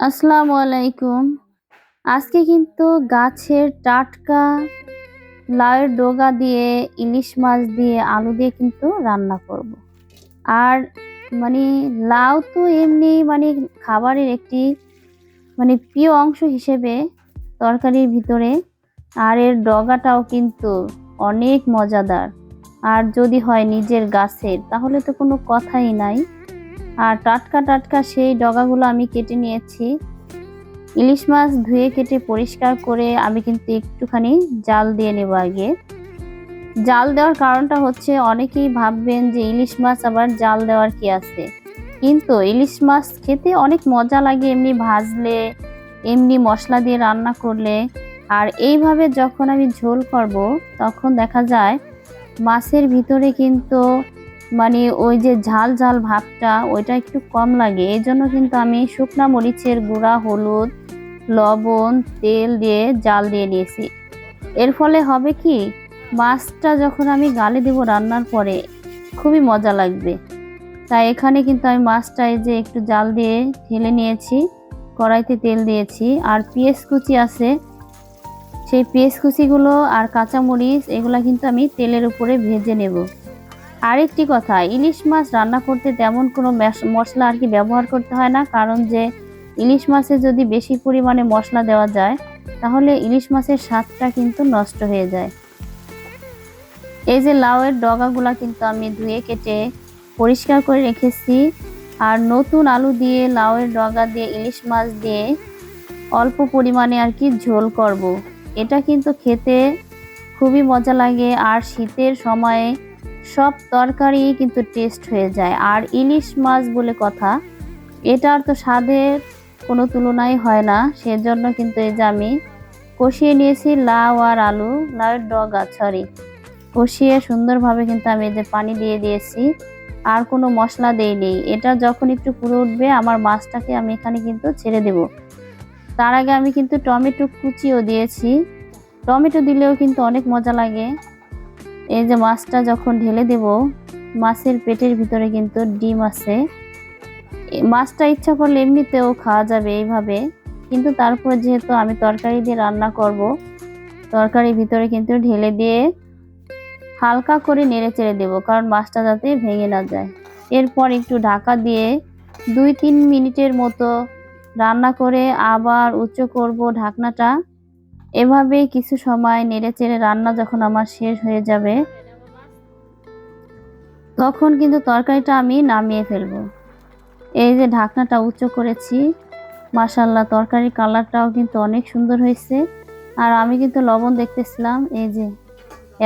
আসসালামু আলাইকুম। আজকে কিন্তু গাছের টাটকা, লাউয়ের ডগা দিয়ে, ইলিশ মাছ দিয়ে, আলু দিয়ে কিন্তু রান্না করব। আর মানে লাউ তো এমনি মানে খাবারের একটি মানে প্রিয় অংশ হিসেবে তরকারির ভিতরে, আর এর ডগাটাও কিন্তু অনেক মজাদার। আর যদি হয় নিজের গাছের, তাহলে তো কোনো কথাই নাই। আর টাটকা টাটকা সেই ডগাগুলো আমি কেটে নিয়েছি। ইলিশ মাছ ধুয়ে কেটে পরিষ্কার করে আমি কিন্তু একটুখানি জাল দিয়ে নেব আগে। জাল দেওয়ার কারণটা হচ্ছে অনেকেই ভাববেন যে ইলিশ মাছ আবার জাল দেওয়ার কি আছে। কিন্তু ইলিশ মাছ খেতে অনেক মজা লাগে এমনি ভাজলে, এমনি মশলা দিয়ে রান্না করলে। আর এইভাবে যখন আমি ঝোল করব, তখন দেখা যায় মাছের ভিতরে কিন্তু মানে ওই যে ঝাল ঝাল ভাবটা ওইটা একটু কম লাগে। এই জন্য কিন্তু আমি শুকনা মরিচের গুঁড়া, হলুদ, লবণ, তেল দিয়ে জাল দিয়ে নিয়েছি এর ফলে হবে কি, মাছটা যখন আমি গালে দেব রান্নার পরে, খুবই মজা লাগবে। তাই এখানে কিন্তু আমি মাছটা এই যে একটু জাল দিয়ে ঢেলে নিয়েছি, কড়াইতে তেল দিয়েছি। আর পেঁয়াজ কুচি আছে, সেই পেঁয়াজ কুচিগুলো আর কাঁচামরিচ, এগুলো কিন্তু আমি তেলের উপরে ভেজে নেব। আরেকটি কথা, ইলিশ মাছ রান্না করতে তেমন কোনো মশলা আর কি ব্যবহার করতে হয় না, কারণ যে ইলিশ মাছে যদি বেশি পরিমাণে মশলা দেওয়া যায়, তাহলে ইলিশ মাছের স্বাদটা কিন্তু নষ্ট হয়ে যায় এই যে লাউয়ের ডগাগুলা কিন্তু আমি ধুয়ে কেটে পরিষ্কার করে রেখেছি, আর নতুন আলু দিয়ে, লাউয়ের ডগা দিয়ে, ইলিশ মাছ দিয়ে অল্প পরিমাণে আর কি ঝোল করব। এটা কিন্তু খেতে খুবই মজা লাগে, আর শীতের সময়ে সব তরকারি কিন্তু টেস্ট হয়ে যায়। আর ইলিশ মাছ বলে কথা, এটার তো স্বাদের কোনো তুলনাই হয় না। সেজন্য কিন্তু এই যে আমি কষিয়ে নিয়েছি লাউ আর আলু লাউয়ের ডগা সরি কষিয়ে সুন্দরভাবে কিন্তু আমি যে পানি দিয়ে দিয়েছি, আর কোনো মশলা দেইনি এটা যখন একটু পুরো উঠবে, আমার মাছটাকে আমি এখানে কিন্তু ছেড়ে দেব। তার আগে আমি কিন্তু টমেটো কুচিও দিয়েছি। টমেটো দিলেও কিন্তু অনেক মজা লাগে। এই যে মাছটা যখন ঢেলে দেব, মাছের পেটের ভিতরে কিন্তু ডিম আছে। মাছটা ইচ্ছা করলে এমনিতেও খাওয়া যাবে এইভাবে, কিন্তু তারপর যেহেতু আমি তরকারি দিয়ে রান্না করব, তরকারির ভিতরে কিন্তু ঢেলে দিয়ে হালকা করে নেড়ে চেড়ে দেবো, কারণ মাছটা যাতে ভেঙে না যায়। এরপর একটু ঢাকা দিয়ে দুই তিন মিনিটের মতো রান্না করে আবার উচ্চ করব ঢাকনাটা। এভাবে কিছু সময় নেড়ে চেড়ে রান্না যখন আমার শেষ হয়ে যাবে, তখন কিন্তু তরকারিটা আমি নামিয়ে ফেলব। এই যে ঢাকনাটা উচ্চ করেছি মাসাল্লাহ তরকারির কালারটাও কিন্তু অনেক সুন্দর হয়েছে। আর আমি কিন্তু লবণ দেখতেছিলাম, এই যে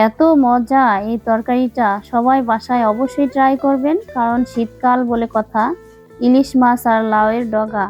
এত মজা এই তরকারিটা, সবাই বাসায় অবশ্যই ট্রাই করবেন, কারণ শীতকাল বলে কথা, ইলিশ মাছ আর লাউয়ের ডগা।